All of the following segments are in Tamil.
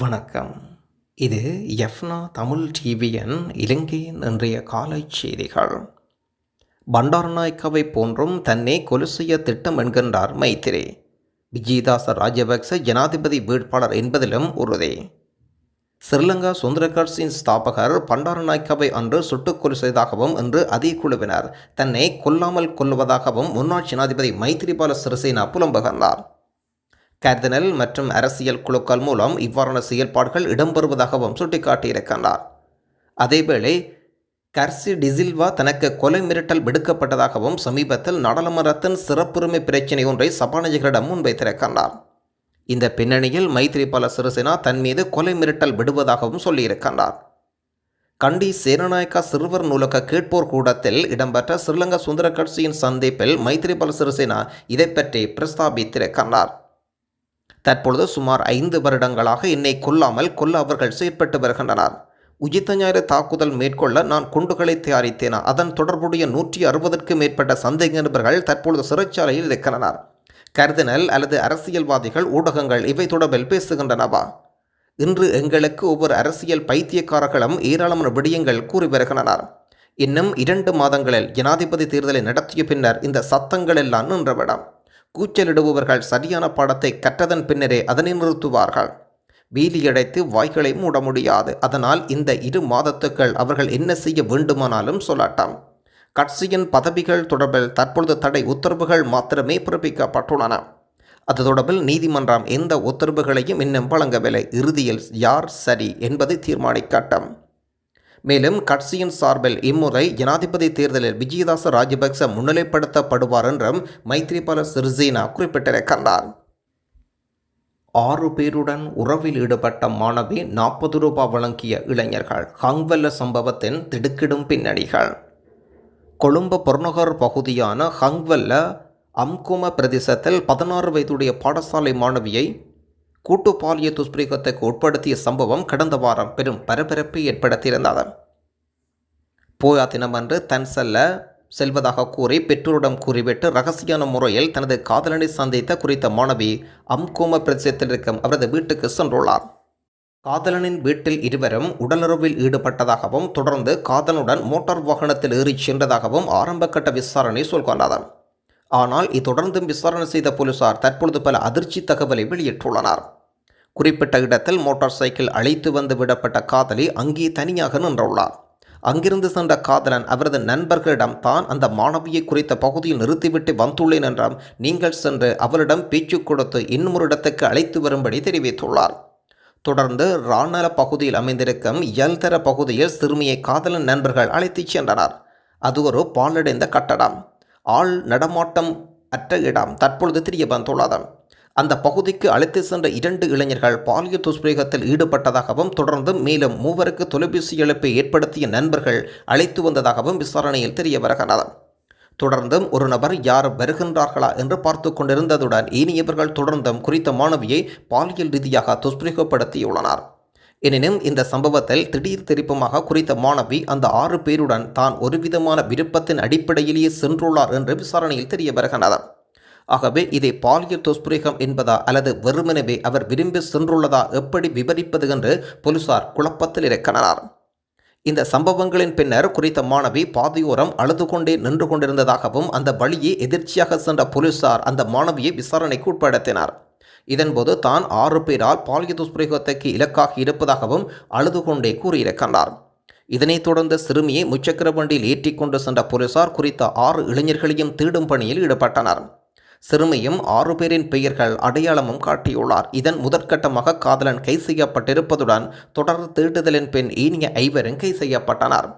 வணக்கம். இது எஃப்னா தமிழ் டிவியின் இலங்கையின் இன்றைய காலை செய்திகள். பண்டாரநாயக்காவை போன்றும் தன்னை கொலை செய்ய திட்டம் என்கின்றார் மைத்திரி. விஜயதாச ராஜபக்ச ஜனாதிபதி வேட்பாளர் என்பதிலும் உறுதி. ஸ்ரீலங்கா சுதந்திர கட்சியின் ஸ்தாபகர் பண்டாரநாயக்காவை அன்று சுட்டுக் கொலை செய்ததாகவும் இன்று அதே குழுவினர் தன்னை கொல்லாமல் கொள்வதாகவும் முன்னாள் ஜனாதிபதி மைத்திரிபால சிறிசேனா புலம்புகின்றார் கர்தினல் மற்றும் அரசியல் குழுக்கள் மூலம் இவ்வாறான செயல்பாடுகள் இடம்பெறுவதாகவும் சுட்டிக்காட்டியிருக்கின்றார். அதேவேளை கர்சி டிசில்வா தனக்கு கொலை மிரட்டல் விடுக்கப்பட்டதாகவும் சமீபத்தில் நாடாளுமன்றத்தின் சிறப்புரிமை பிரச்சினை ஒன்றை சபாநாயகரிடம் முன்வைத்திருக்கின்றார். இந்த பின்னணியில் மைத்ரிபால சிறிசேனா தன் மீது கொலை மிரட்டல் விடுவதாகவும் சொல்லியிருக்கின்றார். கண்டி சேனநாயக்கா சிறுவர் நூலக கேட்போர் கூடத்தில் இடம்பெற்ற ஸ்ரீலங்கா சுந்தர கட்சியின் சந்திப்பில் மைத்ரிபால சிறிசேனா இதை பற்றி பிரஸ்தாபித்திருக்கின்றார். தற்பொழுது சுமார் ஐந்து வருடங்களாக என்னை கொல்லாமல் கொல்ல அவர்கள் செயற்பட்டு வருகின்றனர். உஜித்த ஞாயிறு தாக்குதல் மேற்கொள்ள நான் குண்டுகளை தயாரித்தேன். அதன் தொடர்புடைய நூற்றி அறுபதற்கும் மேற்பட்ட சந்தேக நபர்கள் தற்பொழுது சிறைச்சாலையில் இருக்கின்றனர் கருதினல் அல்லது அரசியல்வாதிகள் ஊடகங்கள் இவை தொடர்பில் பேசுகின்றனவா? இன்று எங்களுக்கு ஒவ்வொரு அரசியல் பைத்தியக்காரர்களும் ஏராளமான விடயங்கள் கூறி வருகின்றனர். இன்னும் இரண்டு மாதங்களில் ஜனாதிபதி தேர்தலை நடத்திய பின்னர் இந்த சத்தங்கள் எல்லாம் நின்றவிடம். கூச்சலிடுபவர்கள் சரியான பாடத்தை கற்றதன் பின்னரே அதனை நிறுத்துவார்கள். வீலியடைத்து வாய்களை மூட முடியாது. அதனால் இந்த இரு மாதத்துக்கள் அவர்கள் என்ன செய்ய வேண்டுமானாலும் சொல்லட்டும். கட்சியின் பதவிகள் தொடர்பில் தற்பொழுது தடை உத்தரவுகள் மாத்திரமே பிறப்பிக்கப்பட்டுள்ளன. அது தொடர்பில் நீதிமன்றம் எந்த உத்தரவுகளையும் இன்னும் வழங்கவில்லை. இறுதியில் யார் சரி என்பதை தீர்மானிக்கட்டும். மேலும் கட்சியின் சார்பில் இம்முறை ஜனாதிபதி தேர்தலில் விஜயதாச ராஜபக்ச முன்னிலைப்படுத்தப்படுவார் என்றும் மைத்ரிபால சிறிசேனா குறிப்பிட்டிருக்கின்றார் ஆறு பேருடன் உறவில் ஈடுபட்ட மாணவி நாற்பது ரூபாய் வழங்கிய இளைஞர்கள் ஹங்வெல்ல சம்பவத்தின் திடுக்கிடும் பின்னணிகள். கொழும்பு புறநகர் பகுதியான ஹங்வெல்ல அம்கும பிரதேசத்தில் பதினாறு வயதுடைய பாடசாலை மாணவியை கூட்டு பாலிய துஷ்பிரயோகத்துக்கு உட்படுத்திய சம்பவம் கடந்த வாரம் பெரும் பரபரப்பை ஏற்படுத்தியிருந்தது. போயா தினமன்று தன் செல்ல செல்வதாக கூறி பெற்றோரிடம் கூறிவிட்டு ரகசியான முறையில் தனது காதலனை சந்தித்த குறித்த மாணவி அம்கோம பிரதேசத்தில் இருக்கும் அவரது வீட்டுக்கு சென்றுள்ளார். காதலனின் வீட்டில் இருவரும் உடலுறவில் ஈடுபட்டதாகவும் தொடர்ந்து காதலனுடன் மோட்டார் வாகனத்தில் ஏறிச் சென்றதாகவும் ஆரம்பகட்ட விசாரணை சொல்கின்றது. ஆனால் இத்தொடர்ந்தும் விசாரணை செய்த போலீசார் தற்பொழுது பல அதிர்ச்சி தகவலை வெளியிட்டுள்ளனர். குறிப்பிட்ட இடத்தில் மோட்டார் சைக்கிள் அழைத்து வந்து விடப்பட்ட காதலி அங்கே தனியாக நின்றுள்ளார். அங்கிருந்து சென்ற காதலன் அவரது நண்பர்களிடம் தான் அந்த மாணவியை குறித்த பகுதியில் நிறுத்திவிட்டு வந்துள்ளேன் என்றும். நீங்கள் சென்று அவளிடம் பேச்சு கொடுத்து இன்னொரு இடத்துக்கு அழைத்து வரும்படி தெரிவித்துள்ளார். தொடர்ந்து ராணல பகுதியில் அமைந்திருக்கும் எல்தர பகுதியில் சிறுமியை காதலன் நண்பர்கள் அழைத்துச் சென்றனர். அது ஒரு பாலடைந்த கட்டடம். ஆள் நடமாட்டம் அற்ற இடம் தற்பொழுது தெரிய வந்துள்ளது அந்த பகுதிக்கு அழைத்து சென்ற இரண்டு இளைஞர்கள் பாலியல் துஷ்பிரயோகத்தில் ஈடுபட்டதாகவும் தொடர்ந்து மேலும் மூவருக்கு தொலைபேசி இழப்பை ஏற்படுத்திய நண்பர்கள் அழைத்து வந்ததாகவும் விசாரணையில் தெரிய வருகிறது. தொடர்ந்தும் ஒரு நபர் யார் வருகின்றார்களா என்று பார்த்து கொண்டிருந்ததுடன் இனியவர்கள் தொடர்ந்தும் குறித்த மாணவியை பாலியல் ரீதியாக துஷ்பிரயோகப்படுத்தியுள்ளனர். எனினும் இந்த சம்பவத்தில் திடீர் திருப்பமாக குறித்த மாணவி அந்த ஆறு பேருடன் தான் ஒருவிதமான விருப்பத்தின் அடிப்படையிலேயே சென்றுள்ளார் என்று விசாரணையில் தெரிய வருகிறது. ஆகவே இதை பாலியல் துஷ்பிரேகம் என்பதா அல்லது வெறுமனவே அவர் விரும்பி சென்றுள்ளதா எப்படி விவரிப்பது என்று போலீசார் குழப்பத்தில் இருக்கிறார் இந்த சம்பவங்களின் பின்னர் குறித்த மாணவி பாதையோரம் அழுது கொண்டே நின்று கொண்டிருந்ததாகவும் அந்த வழியே எதிர்ச்சியாக சென்ற போலீசார் அந்த மாணவியை விசாரணைக்கு உட்படுத்தினார். இதன்போது தான் ஆறு பேரால் பாலிய துஷ்பிரயோகத்துக்கு இலக்காக இருப்பதாகவும் அழுது கொண்டே கூறியிருக்கின்றார் இதனைத் தொடர்ந்து சிறுமியை முச்சக்கர வண்டியில் ஏற்றிக்கொண்டு சென்ற போலீசார் குறித்த ஆறு இளைஞர்களையும் தேடும் பணியில் ஈடுபட்டனர். சிறுமியும் ஆறு பேரின் பெயர்கள் அடையாளமும் காட்டியுள்ளார். இதன் முதற்கட்டமாக காதலன் கை செய்யப்பட்டிருப்பதுடன் தொடர் தேடுதலின் பின் ஈனிய ஐவரும் கை செய்யப்பட்டனர்.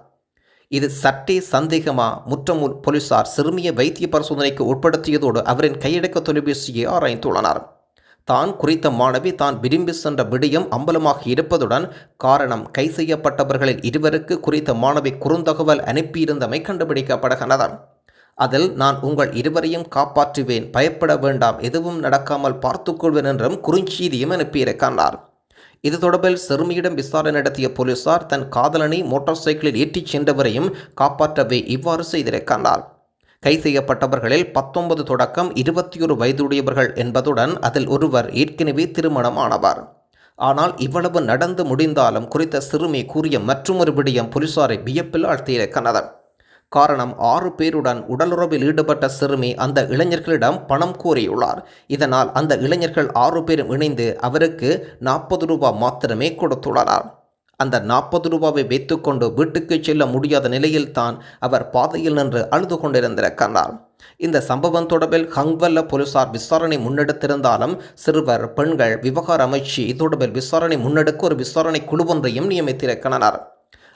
இது சற்றே சந்தேகமா? முற்றமுல் போலீசார் சிறுமியை வைத்திய பரிசோதனைக்கு உட்படுத்தியதோடு அவரின் கையடக்க தொலைபேசியை ஆராய்ந்துள்ளனர். தான் குறித்த மாணவி தான் விரும்பி சென்ற விடயம் அம்பலமாக இருப்பதுடன் காரணம் கை செய்யப்பட்டவர்களில் இருவருக்கு குறித்த மாணவி குறுந்தகவல் அனுப்பியிருந்தமை கண்டுபிடிக்கப்படுகின்றன அதில் நான் உங்கள் இருவரையும் காப்பாற்றுவேன். பயப்பட வேண்டாம். எதுவும் நடக்காமல் பார்த்துக்கொள்வேன் என்றும் குறுஞ்செய்தியும் அனுப்பியிருக்கின்றார் இது தொடர்பில் சிறுமியிடம் விசாரணை நடத்திய போலீசார் தன் காதலனை மோட்டார் சைக்கிளில் ஏற்றிச் சென்றவரையும் காப்பாற்றவே இவ்வாறு செய்திருக்கின்றார் கை செய்யப்பட்டவர்களில் பத்தொன்பது தொடக்கம் இருபத்தி ஒரு வயதுடையவர்கள் என்பதுடன் அதில் ஒருவர் ஏற்கனவே திருமணமானவர். ஆனால் இவ்வளவு நடந்து முடிந்தாலும் குறித்த சிறுமி கூறிய மற்றொரு விடயம் போலீசாரை வியப்பில் ஆழ்த்தியிருக்கிறது காரணம் ஆறு பேருடன் உடலுறவில் ஈடுபட்ட சிறுமி அந்த இளைஞர்களிடம் பணம் கோரியுள்ளார். இதனால் அந்த இளைஞர்கள் ஆறு பேரும் இணைந்து அவருக்கு நாற்பது ரூபாய் மாத்திரமே கொடுத்துள்ளனர். அந்த நாற்பது ரூபாவை வைத்துக்கொண்டு வீட்டுக்கு செல்ல முடியாத நிலையில்தான் அவர் பாதையில் நின்று அழுது கொண்டிருந்திருக்கிறார். இந்த சம்பவம் தொடர்பில் ஹங்வல்ல போலீசார் விசாரணை முன்னெடுத்திருந்தாலும் சிறுவர் பெண்கள் விவகார அமைச்சு தொடர்பில் விசாரணை முன்னெடுக்க ஒரு விசாரணை குழு ஒன்றையும் நியமித்திருக்கின்றனர்.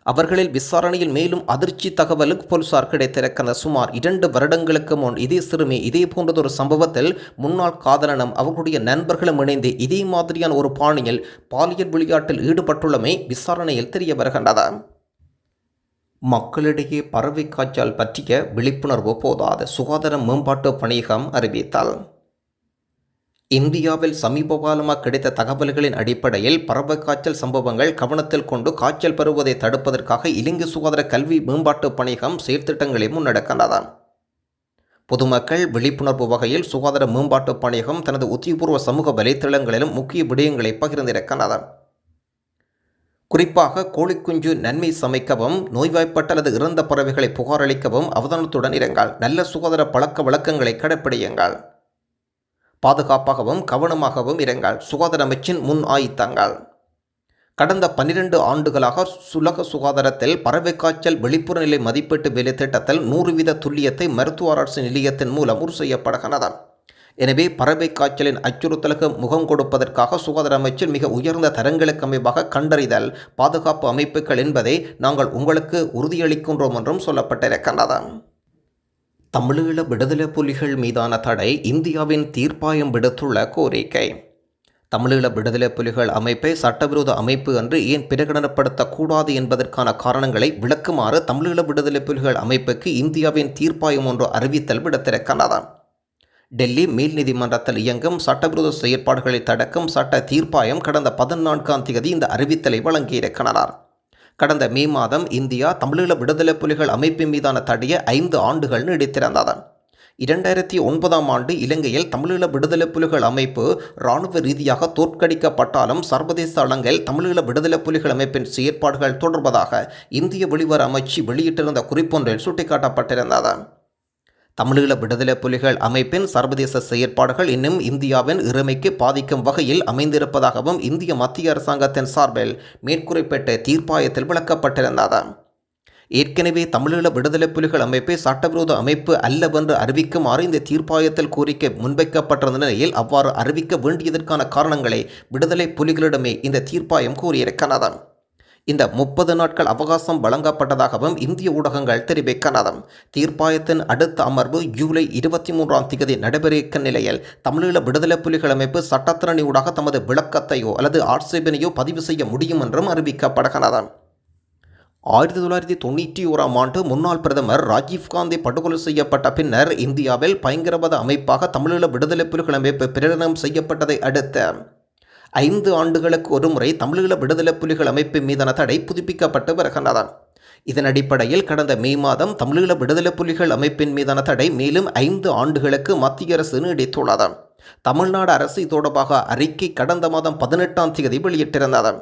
அவர்களில் விசாரணையில் மேலும் அதிர்ச்சி தகவலுக்கு போலீசார் கிடைத்திருக்கின்ற சுமார் இரண்டு வருடங்களுக்கு முன் இதே சிறுமி இதே போன்றதொரு சம்பவத்தில் முன்னாள் காதலனும் அவர்களுடைய நண்பர்களும் இணைந்து இதே மாதிரியான ஒரு பாணியில் பாலியல் விளையாட்டில் ஈடுபட்டுள்ளமை விசாரணையில் தெரிய வருகின்றது. மக்களிடையே பறவை காய்ச்சல் பற்றிய விழிப்புணர்வு போதாத. சுகாதார மேம்பாட்டு பணியகம் அறிவித்தால். இந்தியாவில் சமீப காலமாக கிடைத்த தகவல்களின் அடிப்படையில் பறவை காய்ச்சல் சம்பவங்கள் கவனத்தில் கொண்டு காய்ச்சல் பெறுவதை தடுப்பதற்காக இலங்கை சுகாதார கல்வி மேம்பாட்டு பணியகம் செயற்திட்டங்களை முன்னெடுக்கின்றன பொதுமக்கள் விழிப்புணர்வு வகையில் சுகாதார மேம்பாட்டு பணியகம் தனது உத்தியபூர்வ சமூக வலைத்தளங்களிலும் முக்கிய விடயங்களை பகிர்ந்திருக்கின்றது குறிப்பாக கோழிக்குஞ்சு நன்மை சமைக்கவும் நோய்வாய்ப்பட்ட அல்லது இறந்த பறவைகளை புகாரளிக்கவும் அவதானத்துடன் இருங்கள். நல்ல சுகாதார பழக்க வழக்கங்களை கடைப்பிடியுங்கள். பாதுகாப்பாகவும் கவனமாகவும் இருங்கள். சுகாதார அமைச்சின் முன் ஆய்த்தங்கள். கடந்த பன்னிரண்டு ஆண்டுகளாக சுலக சுகாதாரத்தில் பறவை காய்ச்சல் வெளிப்புற நிலை மதிப்பீட்டு வேலை திட்டத்தில் நூறு வீத துல்லியத்தை மருத்துவ ஆராய்ச்சி நிலையத்தின் மூலம் உறுதி செய்யப்படுகிறது எனவே பறவை காய்ச்சலின் அச்சுறுத்தலுக்கு முகம் கொடுப்பதற்காக சுகாதார அமைச்சர் மிக உயர்ந்த தரங்களுக்கு அமைப்பாக கண்டறிதல் பாதுகாப்பு அமைப்புகள் என்பதை நாங்கள் உங்களுக்கு உறுதியளிக்கின்றோம் என்றும் சொல்லப்பட்டிருக்கின்றது. தமிழீழ விடுதலை புலிகள் மீதான தடை இந்தியாவின் தீர்ப்பாயம் விடுத்துள்ள கோரிக்கை. தமிழீழ விடுதலை புலிகள் அமைப்பை சட்டவிரோத அமைப்பு என்று ஏன் பிரகடனப்படுத்தக்கூடாது என்பதற்கான காரணங்களை விளக்குமாறு தமிழீழ விடுதலை புலிகள் அமைப்புக்கு இந்தியாவின் தீர்ப்பாயம் ஒன்று அறிவித்தல் விடுத்திருக்கிறது. டெல்லி மேல் நீதிமன்றத்தில் இயங்கும் சட்டவிரோத செயற்பாடுகளை தடுக்கும் சட்ட தீர்ப்பாயம் கடந்த பதினான்காம் தேதி இந்த அறிவித்தலை வழங்கியிருக்கிறார். கடந்த மே மாதம் இந்தியா தமிழீழ விடுதலை புலிகள் அமைப்பின் மீதான தடையை ஐந்து ஆண்டுகள் நீடித்திருந்தது இரண்டாயிரத்தி ஒன்பதாம் ஆண்டு இலங்கையில் தமிழீழ விடுதலை புலிகள் அமைப்பு இராணுவ ரீதியாக தோற்கடிக்கப்பட்டாலும் சர்வதேச அளங்கில் தமிழீழ விடுதலை புலிகள் அமைப்பின் செயற்பாடுகள் தொடர்பதாக இந்திய வெளிவர அமைச்சு வெளியிட்டிருந்த குறிப்பொன்றில் சுட்டிக்காட்டப்பட்டிருந்தது. தமிழீழ விடுதலை புலிகள் அமைப்பின் சர்வதேச செயற்பாடுகள் இன்னும் இந்தியாவின் இறைமைக்கு பாதிக்கும் வகையில் அமைந்திருப்பதாகவும் இந்திய மத்திய அரசாங்கத்தின் சார்பில் மேற்குறிப்பிட்ட தீர்ப்பாயத்தில் விளக்கப்பட்டிருந்தது. ஏற்கனவே தமிழீழ விடுதலை புலிகள் அமைப்பை சட்டவிரோத அமைப்பு அல்லவென்று அறிவிக்குமாறு இந்த தீர்ப்பாயத்தில் கோரிக்கை முன்வைக்கப்பட்டிருந்த நிலையில் அவ்வாறு அறிவிக்க வேண்டியதற்கான காரணங்களை விடுதலை புலிகளிடமே இந்த தீர்ப்பாயம் கூறியிருக்கிறது. இந்த முப்பது நாட்கள் அவகாசம் வழங்கப்பட்டதாகவும் இந்திய ஊடகங்கள் தெரிவிக்கின்றன. தீர்ப்பாயத்தின் அடுத்த அமர்வு ஜூலை இருபத்தி மூன்றாம் தேதி நடைபெறிக்க நிலையில் தமிழீழ விடுதலை புலிகள் அமைப்பு சட்டத்திறனி ஊடாக தமது விளக்கத்தையோ அல்லது ஆட்சேபனையோ பதிவு செய்ய முடியும் என்றும் அறிவிக்கப்படுகிறது. ஆயிரத்தி தொள்ளாயிரத்தி தொண்ணூற்றி ஓராம் ஆண்டு முன்னாள் பிரதமர் ராஜீவ்காந்தி படுகொலை செய்யப்பட்ட பின்னர் இந்தியாவில் பயங்கரவாத அமைப்பாக தமிழீழ விடுதலை புலிகள் அமைப்பு பிரகடனம் செய்யப்பட்டதை அடுத்து ஐந்து ஆண்டுகளுக்கு ஒருமுறை தமிழீழ விடுதலை புலிகள் அமைப்பு மீதான தடை புதுப்பிக்கப்பட்டு வருகின்றது இதன் அடிப்படையில் கடந்த மே மாதம் தமிழீழ விடுதலை புலிகள் அமைப்பின் மீதான தடை மேலும் ஐந்து ஆண்டுகளுக்கு மத்திய அரசு நீடித்துள்ளது. தமிழ்நாடு அரசு தொடர்பாக அறிக்கை கடந்த மாதம் பதினெட்டாம் தேதி வெளியிட்டிருந்தது.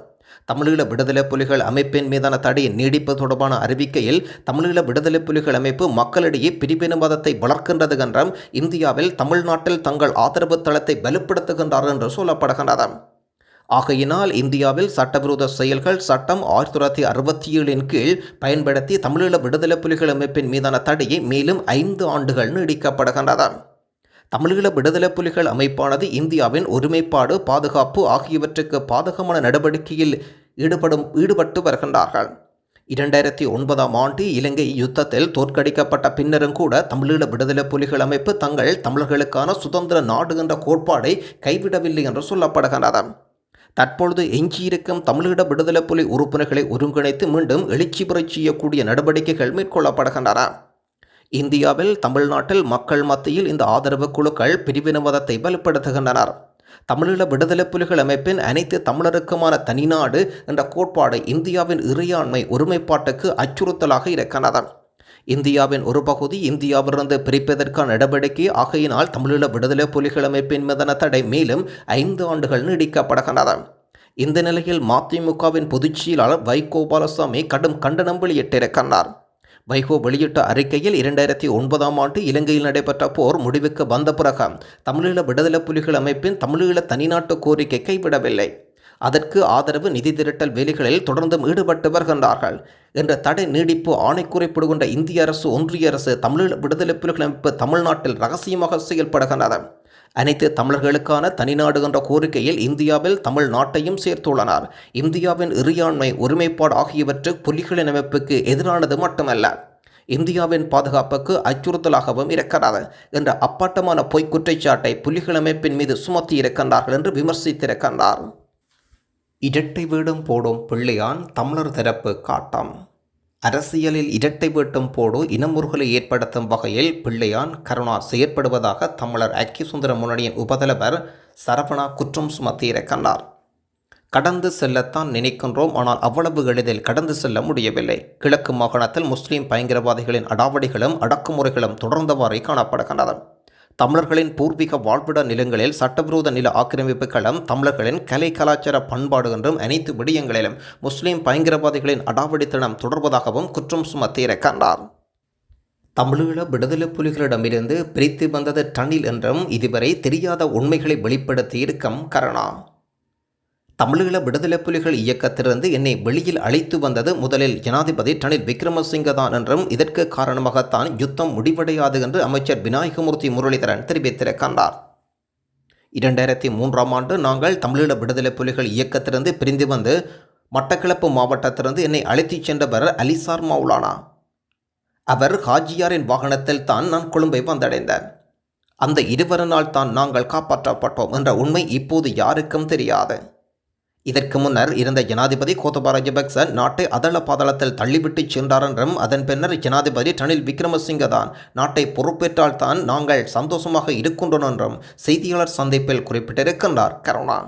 தமிழீழ விடுதலை புலிகள் அமைப்பின் மீதான தடையை நீடிப்பு தொடர்பான அறிவிக்கையில் தமிழீழ விடுதலை புலிகள் அமைப்பு மக்களிடையே பிரிவினவாதத்தை வளர்க்கின்றது என்றும் இந்தியாவில் தமிழ்நாட்டில் தங்கள் ஆதரவு தளத்தை வலுப்படுத்துகின்றார் என்று சொல்லப்படுகின்றது. ஆகையினால் இந்தியாவில் சட்டவிரோத செயல்கள் சட்டம் ஆயிரத்தி தொள்ளாயிரத்தி அறுபத்தி ஏழின் கீழ் பயன்படுத்தி தமிழீழ விடுதலை புலிகள் அமைப்பின் மீதான தடையை மேலும் ஐந்து ஆண்டுகள் நீடிக்கப்படுகின்றது தமிழீழ விடுதலை புலிகள் அமைப்பானது இந்தியாவின் ஒருமைப்பாடு பாதுகாப்பு ஆகியவற்றுக்கு பாதகமான நடவடிக்கையில் ஈடுபடும் ஈடுபட்டு வருகின்றார்கள். இரண்டாயிரத்தி ஒன்பதாம் ஆண்டு இலங்கை யுத்தத்தில் தோற்கடிக்கப்பட்ட பின்னரும் கூட தமிழீழ விடுதலை புலிகள் அமைப்பு தங்கள் தமிழர்களுக்கான சுதந்திர நாடு என்ற கோட்பாடை கைவிடவில்லை என்று சொல்லப்படுகின்றது. தற்பொழுது எஞ்சியிருக்கும் தமிழீழ விடுதலை புலி உறுப்பினர்களை ஒருங்கிணைத்து மீண்டும் எழுச்சி புரட்சி செய்யக்கூடிய நடவடிக்கைகள் மேற்கொள்ளப்படுகின்றன. இந்தியாவில் தமிழ்நாட்டில் மக்கள் மத்தியில் இந்த ஆதரவு குழுக்கள் பிரிவினவாதத்தை வலுப்படுத்துகின்றனர். தமிழீழ விடுதலை புலிகள் அமைப்பின் அனைத்து தமிழருக்குமான தனிநாடு என்ற கோட்பாடு இந்தியாவின் இறையாண்மை ஒருமைப்பாட்டுக்கு அச்சுறுத்தலாக இருக்கிறது இந்தியாவின் ஒரு பகுதி இந்தியாவிலிருந்து பிரிப்பதற்கான நடவடிக்கை ஆகையினால் தமிழீழ விடுதலை புலிகள் அமைப்பின் மீதான தடை மேலும் ஐந்து ஆண்டுகள் நீடிக்கப்படுகின்றது இந்த நிலையில் மதிமுகவின் பொதுச் செயலாளர் வைகோ பாலசாமி கடும் கண்டனம் வெளியிட்டிருக்கிறார். வைகோ வெளியிட்ட அறிக்கையில் இரண்டாயிரத்தி ஒன்பதாம் ஆண்டு இலங்கையில் நடைபெற்ற போர் முடிவுக்கு வந்த பிறகு தமிழீழ விடுதலை புலிகள் அமைப்பின் தமிழீழ தனிநாட்டு கோரிக்கை கைவிடவில்லை. அதற்கு ஆதரவு நிதி திரட்டல் வேலைகளில் தொடர்ந்தும் ஈடுபட்டு வருகின்றார்கள் என்ற தடை நீடிப்பு ஆணை குறிப்பிடுகின்ற இந்திய அரசு ஒன்றிய அரசு தமிழ் விடுதலை புலிகள் அமைப்பு தமிழ்நாட்டில் ரகசியமாக செயல்படுகின்றது அனைத்து தமிழர்களுக்கான தனிநாடு என்ற கோரிக்கையில் இந்தியாவில் தமிழ்நாட்டையும் சேர்த்துள்ளனர். இந்தியாவின் இறையாண்மை ஒருமைப்பாடு ஆகியவற்று புலிகளின் அமைப்புக்கு எதிரானது மட்டுமல்ல இந்தியாவின் பாதுகாப்புக்கு அச்சுறுத்தலாகவும் இருக்கிறது என்ற அப்பட்டமான பொய்க் குற்றச்சாட்டை புலிகள் அமைப்பின் மீது சுமத்தி இருக்கின்றார்கள் என்று விமர்சித்திருக்கின்றார். இரட்டை வீடும் போடும் பிள்ளையான் தமிழர் தரப்பு காட்டம். அரசியலில் இரட்டை வீட்டும் போடு இனமுறுகலை ஏற்படுத்தும் வகையில் பிள்ளையான் கருணா செயற்படுவதாக தமிழர் ஐக்கிய சுந்தர முன்னணியின் உபதலைவர் சரவணா குற்றம் சுமத்தியிருக்கின்றார் கடந்து செல்லத்தான் நினைக்கின்றோம் ஆனால் அவ்வளவு எளிதில் கடந்து செல்ல முடியவில்லை. கிழக்கு மாகாணத்தில் முஸ்லீம் பயங்கரவாதிகளின் அடாவடிகளும் அடக்குமுறைகளும் தொடர்ந்தவாறே காணப்படுகின்றன தமிழர்களின் பூர்வீக வாழ்விட நிலங்களில் சட்டவிரோத நில ஆக்கிரமிப்புகளும் தமிழர்களின் கலை கலாச்சார பண்பாடு என்றும் அனைத்து விடயங்களிலும் முஸ்லிம் பயங்கரவாதிகளின் அடாவடித்தனம் தொடர்வதாகவும் குற்றம் சுமத்தியிருக்கின்றார் தமிழீழ விடுதலை புலிகளிடமிருந்து பிரித்து வந்தது டனில் என்றும் இதுவரை தெரியாத உண்மைகளை வெளிப்படுத்தியிருக்கும் கருணா. தமிழீழ விடுதலை புலிகள் இயக்கத்திலிருந்து என்னை வெளியில் அழைத்து வந்தது முதலில் ஜனாதிபதி ரணில் விக்ரமசிங்க தான் என்றும் இதற்கு காரணமாகத்தான் யுத்தம் முடிவடையாது என்று அமைச்சர் விநாயகமூர்த்தி முரளிதரன் தெரிவித்திருக்கின்றார். இரண்டாயிரத்தி மூன்றாம் ஆண்டு நாங்கள் தமிழீழ விடுதலை புலிகள் இயக்கத்திலிருந்து பிரிந்து வந்து மட்டக்களப்பு மாவட்டத்திலிருந்து என்னை அழைத்துச் சென்றவர் அலிசார் மௌலானா. அவர் ஹாஜியாரின் வாகனத்தில் தான் நான் கொழும்பை வந்தடைந்தேன். அந்த இருவரனால் தான் நாங்கள் காப்பாற்றப்பட்டோம் என்ற உண்மை இப்போது யாருக்கும் தெரியாது. இதற்கு முன்னர் இருந்த ஜனாதிபதி கோத்தபா ராஜபக்ச நாட்டை அதள பாதளத்தில் தள்ளிவிட்டு சென்றார் என்றும் அதன் பின்னர் ஜனாதிபதி ரணில் விக்ரமசிங்க தான் நாட்டை பொறுப்பேற்றால் தான் நாங்கள் சந்தோஷமாக இருக்கின்றோம் என்றும் செய்தியாளர் சந்திப்பில் குறிப்பிட்டிருக்கின்றார். கருணா.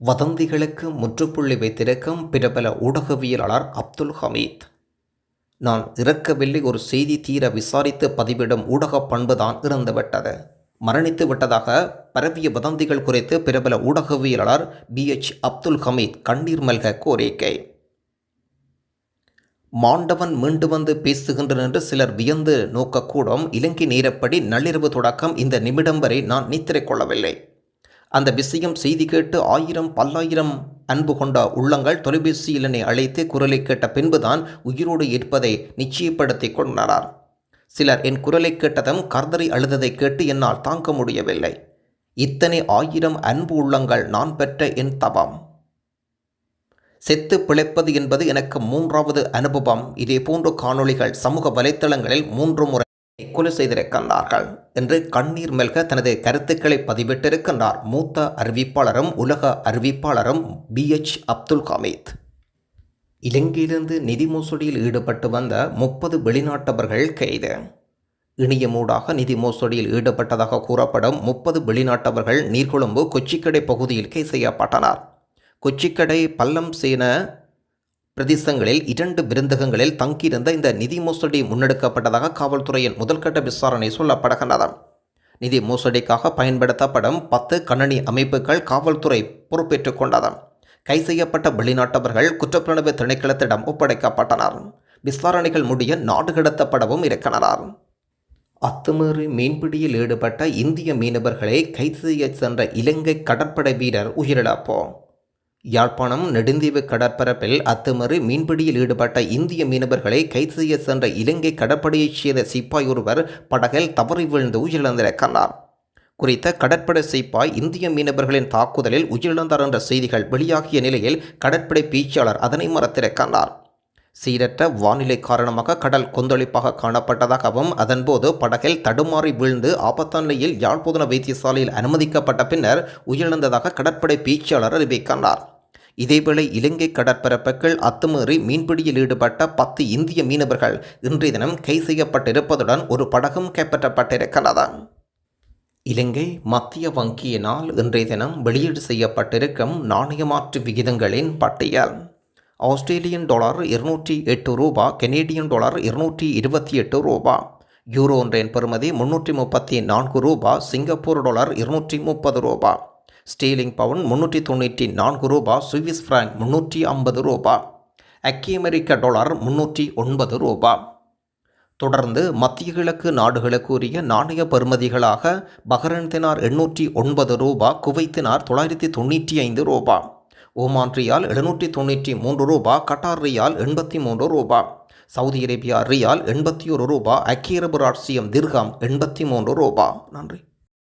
வதந்திகளுக்கு முற்றுப்புள்ளி வைத்திருக்கும் பிரபல ஊடகவியலாளர் அப்துல் ஹமீத். நான் இறக்கவில்லை ஒரு செய்தி தீர விசாரித்து பதிவிடும் ஊடக பண்புதான் இறந்துவிட்டது மரணித்து விட்டதாக பரவிய வதந்திகள் குறித்து பிரபல ஊடகவியலாளர் பி எச் அப்துல் ஹமீத் கண்ணீர் மல்க கோரிக்கை. மாண்டவன் மீண்டு வந்து பேசுகின்றன என்று சிலர் வியந்து நோக்கக்கூடும். இலங்கை நேரப்படி நள்ளிரவு தொடக்கம் இந்த நிமிடம் வரை நான் நித்திரை கொள்ளவில்லை. அந்த விஷயம் செய்தி கேட்டு ஆயிரம் பல்லாயிரம் அன்பு கொண்ட உள்ளங்கள் தொலைபேசியில் என்னை அழைத்து குரலை கேட்ட பின்புதான் உயிரோடு இருப்பதை நிச்சயப்படுத்தி கொண்டனர் சிலர் என் குரலை கேட்டதும் கர்தரை அழுததை கேட்டு என்னால் தாங்க முடியவில்லை. இத்தனை ஆயிரம் அன்பு உள்ளங்கள் நான் பெற்ற என் தவம். செத்து பிழைப்பது என்பது எனக்கு மூன்றாவது அனுபவம். இதே போன்ற காணொளிகள் சமூக வலைத்தளங்களில் மூன்று முறை கொலை செய்திருக்கின்றார்கள் என்று கண்ணீர் மெல்க தனது கருத்துக்களை பதிவிட்டிருக்கின்றார் மூத்த அறிவிப்பாளரும் உலக அறிவிப்பாளரும் பி. எச். அப்துல் ஹமீத். இலங்கையிலிருந்து நிதி மோசடியில் ஈடுபட்டு வந்த முப்பது வெளிநாட்டவர்கள் கைது. இணையமூடாக நிதி மோசடியில் ஈடுபட்டதாக கூறப்படும் முப்பது வெளிநாட்டவர்கள் நீர்கொழும்பு கொச்சிக்கடை பகுதியில் கைது செய்யப்பட்டனர். கொச்சிக்கடை பல்லம் சேன பிரதேசங்களில் இரண்டு விருந்தகங்களில் தங்கியிருந்த இந்த நிதி மோசடி முன்னெடுக்கப்பட்டதாக காவல்துறையின் முதல்கட்ட விசாரணை சொல்லப்படுகின்றது. நிதி மோசடிக்காக பயன்படுத்தப்படும் பத்து கணனி அமைப்புகள் காவல்துறை பொறுப்பேற்றுக் கொண்டது. கை செய்யப்பட்ட வெளிநாட்டவர்கள் குற்றப்புலனாய்வு திணைக்களத்திடம் ஒப்படைக்கப்பட்டனர். விசாரணைகள் முடிய நாடு கடத்தப்படவும் இருக்கிறார் அத்துமீறி மீன்பிடியில் ஈடுபட்ட இந்திய மீனவர்களை கைது செய்ய சென்ற இலங்கை கடற்படை வீரர் உயிரிழப்போ யாழ்ப்பாணம் நெடுந்தீவு கடற்பரப்பில் அத்துமீறி மீன்பிடியில் ஈடுபட்ட இந்திய மீனவர்களை கைது செய்ய சென்ற இலங்கை கடற்படையைச் சேர்ந்த சிப்பாய் ஒருவர் படகில் தவறி விழுந்து உயிரிழந்திருக்கிறார். குறித்த கடற்படை சிப்பாய் இந்திய மீனவர்களின் தாக்குதலில் உயிரிழந்தார் என்ற செய்திகள் வெளியாகிய நிலையில் கடற்படை பேச்சாளர் அதனை மறத்திருக்கிறார் சீரற்ற வானிலை காரணமாக கடல் கொந்தளிப்பாக காணப்பட்டதாகவும் அதன்போது படகில் தடுமாறி வீழ்ந்து ஆபத்தான நிலையில் யாழ்ப்பாண வைத்தியசாலையில் அனுமதிக்கப்பட்ட பின்னர் உயிரிழந்ததாக கடற்படை பேச்சாளர் அறிவிக்கின்றார் இதேவேளை இலங்கை கடற்பரப்புகள் அத்துமீறி மீன்பிடியில் ஈடுபட்ட பத்து இந்திய மீனவர்கள் இன்றைய தினம் கை செய்யப்பட்டிருப்பதுடன் ஒரு படகும் கைப்பற்றப்பட்டிருக்கிறது இலங்கை மத்திய வங்கியினால் இன்றைய தினம் வெளியீடு செய்யப்பட்டிருக்கும் நாணயமாற்று விகிதங்களின் பட்டியல். ஆஸ்திரேலியன் டாலர் இருநூற்றி எட்டு ரூபா கெனேடியன் டாலர் இருநூற்றி இருபத்தி எட்டு ரூபா யூரோ ஒன்றின் பெறுமதி முன்னூற்றி முப்பத்தி நான்கு ரூபா சிங்கப்பூர் டாலர் இருநூற்றி முப்பது ரூபா ஸ்டீலிங் பவுன் முன்னூற்றி தொண்ணூற்றி நான்கு ரூபா சுவிஸ் பிராங்க் முன்னூற்றி ஐம்பது ரூபா அக்கி அமெரிக்க டாலர் முன்னூற்றி ஒன்பது ரூபா. தொடர்ந்து மத்திய கிழக்கு நாடுகளுக்கு உரிய நாணய பருமதிகளாக பஹ்ரைன் தினார் எண்ணூற்றி ஒன்பது ரூபா குவைத்தினார் தொள்ளாயிரத்தி தொண்ணூற்றி ஐந்து ரூபா ஓமான் ரியால் எழுநூற்றி தொண்ணூற்றி மூன்று ரூபா கட்டார் ரியால் எண்பத்தி மூன்று ரூபா சவுதி அரேபியா ரியால் எண்பத்தி ஒரு ரூபா ஐக்கிய அரபு ராட்சியம் எண்பத்தி மூன்று ரூபா. நன்றி.